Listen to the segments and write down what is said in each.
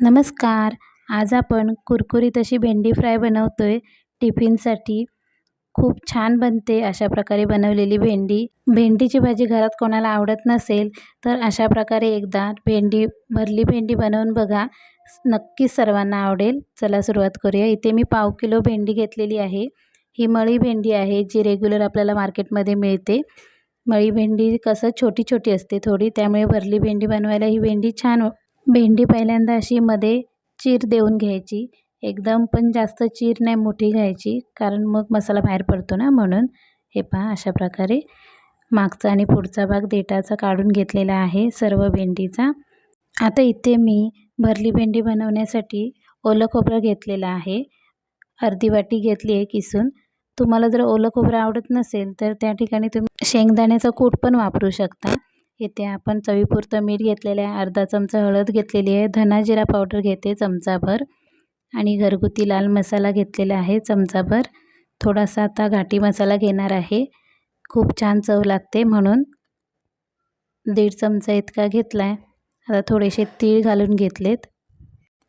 नमस्कार. आज आपण कुरकुरीत अशी भेंडी फ्राय बनवतो आहे टिफिनसाठी खूप छान बनते अशा प्रकारे बनवलेली भेंडी. भेंडीची भाजी घरात कोणाला आवडत नसेल तर अशा प्रकारे एकदा भेंडी भरली भेंडी बनवून बघा. नक्कीच सर्वांना आवडेल. चला सुरुवात करूया. इथे मी पाव किलो भेंडी घेतलेली आहे. ही मळी भेंडी आहे जी रेग्युलर आपल्याला मार्केटमध्ये मिळते. मळी भेंडी कसं छोटी छोटी असते थोडी त्यामुळे भरली भेंडी बनवायला ही भेंडी छान भेंडी पहिल्यांदा अशी मध्ये चीर देऊन घ्यायची. एकदम पण जास्त चीर नाही मोठी घ्यायची. कारण मग मसाला बाहेर पडतो ना म्हणून. हे पहा अशा प्रकारे. मागचा आणि पुढचा भाग देठाचा काढून घेतलेला आहे सर्व भेंडीचा. आता इथे मी भरली भेंडी बनवण्यासाठी ओलं खोबरं घेतलेलं आहे. अर्धी वाटी घेतली आहे किसून. तुम्हाला जर ओलं खोबरं आवडत नसेल तर त्या ठिकाणी तुम्ही शेंगदाण्याचा कूट पण वापरू शकता. इथे आपण चवीपुरतं मीठ घेतलेलं आहे. अर्धा चमचा हळद घेतलेली आहे. धना जिरा पावडर घेते चमचाभर. आणि घरगुती लाल मसाला घेतलेला आहे चमचाभर. थोडासा आता घाटी मसाला घेणार आहे. खूप छान चव लागते म्हणून. दीड चमचा इतका घेतला आहे आता थोडेसे तीळ घालून घेतलेत.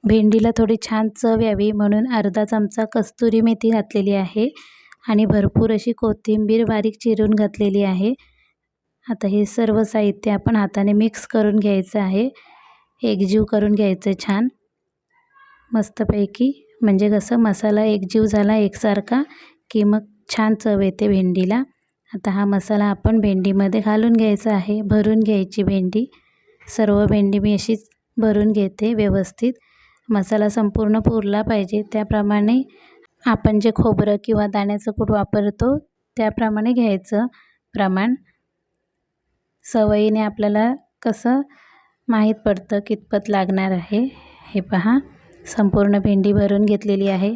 भेंडीला थोडी छान चव यावी म्हणून अर्धा चमचा कस्तुरी मेथी घातलेली आहे. आणि भरपूर अशी कोथिंबीर बारीक चिरून घातलेली आहे. आता हे सर्व साहित्य आपण हाताने मिक्स करून घ्यायचं आहे. एकजीव करून घ्यायचं छान. मस्तपैकी. म्हणजे कसं मसाला एकजीव झाला एकसारखा की मग छान चव येते भेंडीला. आता हा मसाला आपण भेंडीमध्ये घालून घ्यायचा आहे. भरून घ्यायची भेंडी. सर्व भेंडी मी अशीच भरून घेते व्यवस्थित. मसाला संपूर्ण पुरला पाहिजे. त्याप्रमाणे आपण जे खोबरं किंवा दाण्याचं कूट वापरतो त्याप्रमाणे घ्यायचं प्रमाण. सवयीने आपल्याला कसं माहीत पडतं कितपत लागणार आहे हे पहा. संपूर्ण भेंडी भरून घेतलेली आहे.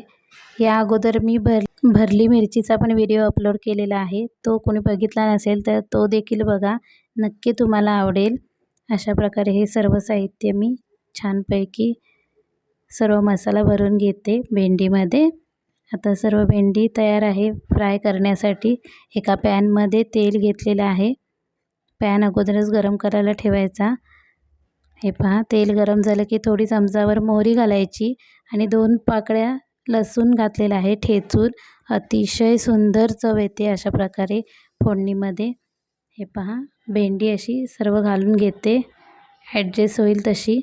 या अगोदर मी भर भरली मिरचीचा पण व्हिडिओ अपलोड केलेला आहे. तो कोणी बघितला नसेल तर तो देखील बघा. नक्की तुम्हाला आवडेल. अशा प्रकारे हे सर्व साहित्य मी छानपैकी सर्व मसाला भरून घेते भेंडीमध्ये. आता सर्व भेंडी तयार आहे. फ्राय करण्यासाठी एका पॅनमध्ये तेल घेतलेलं आहे. पॅन अगोदरच गरम करायला ठेवायचा. हे पहा तेल गरम झालं की थोडी चमचावर मोहरी घालायची आणि दोन पाकळ्या लसूण घातलेला आहे ठेचून. अतिशय सुंदर चव येते अशा प्रकारे फोडणीमध्ये. हे पहा भेंडी अशी सर्व घालून घेते. ॲडजस्ट होईल तशी.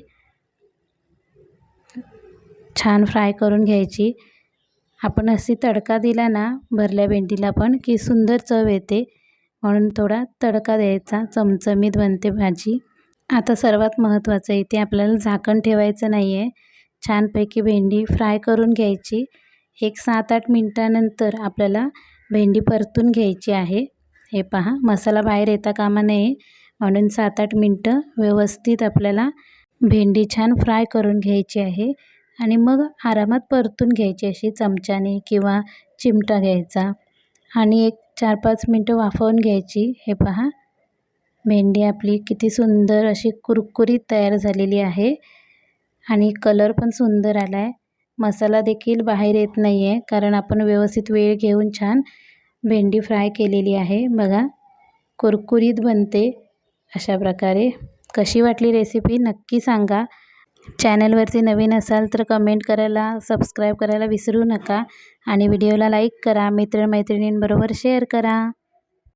छान फ्राय करून घ्यायची. आपण अशी तडका दिला ना भरल्या भेंडीला पण की सुंदर चव येते. म्हणून थोडा तडका द्यायचा चमचमीत बनते भाजी. आता सर्वात महत्त्वाचं इथे आपल्याला झाकण ठेवायचं नाही आहे छानपैकी भेंडी फ्राय करून घ्यायची. एक सात आठ मिनटानंतर आपल्याला भेंडी परतून घ्यायची आहे. हे पहा मसाला बाहेर येता कामा नये. म्हणून सात आठ मिनटं व्यवस्थित आपल्याला भेंडी छान फ्राय करून घ्यायची आहे. आणि मग आरामात परतून घ्यायची अशी चमच्याने किंवा चिमटा घ्यायचा. आणि एक चार पाच मिनटं वाफवून घ्यायची. हे पहा. भेंडी आपली किती सुंदर अशी कुरकुरीत तयार झालेली आहे. आणि कलर पण सुंदर आला आहे मसाला देखील बाहेर येत नाही आहे कारण आपण व्यवस्थित वेळ घेऊन छान भेंडी फ्राय केलेली आहे. बघा. कुरकुरीत बनते. अशा प्रकारे. कशी वाटली रेसिपी नक्की सांगा. चॅनलवरती नवीन असाल तर कमेंट करायला सबस्क्राईब करायला विसरू नका. आणि व्हिडिओला लाईक करा मित्रमैत्रिणींबरोबर शेअर करा.